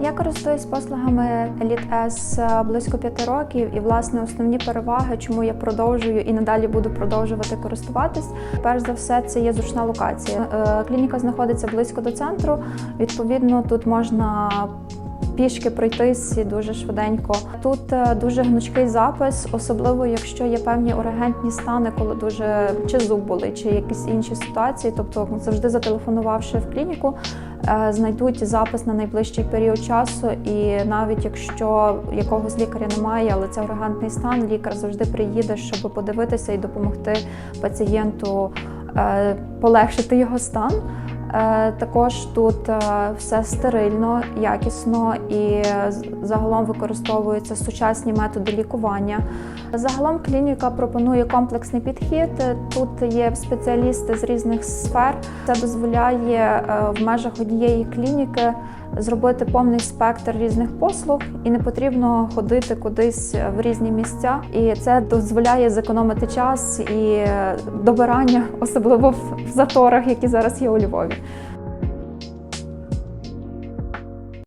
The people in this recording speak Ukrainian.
Я користуюсь послугами Elite S близько п'яти років, і власне основні переваги, чому я продовжую і надалі буду продовжувати користуватись. Перш за все, це є зручна локація. Е, Клініка знаходиться близько до центру. Відповідно, тут можна пішки пройтись дуже швиденько. Тут е, дуже гнучкий запис, особливо якщо є певні ургентні стани, коли дуже чи зуб болить, чи якісь інші ситуації. Тобто, завжди зателефонувавши в клініку, е, знайдуть запис на найближчий період часу. І навіть якщо якогось лікаря немає, але це ургентний стан, лікар завжди приїде, щоб подивитися і допомогти пацієнту е, полегшити його стан. Е, Також тут е, все стерильно, якісно і загалом використовуються сучасні методи лікування. Загалом клініка пропонує комплексний підхід. Тут є спеціалісти з різних сфер. Це дозволяє е, в межах однієї клініки зробити повний спектр різних послуг, і не потрібно ходити кудись в різні місця. І це дозволяє зекономити час і е, добирання, особливо в в заторах, які зараз є у Львові.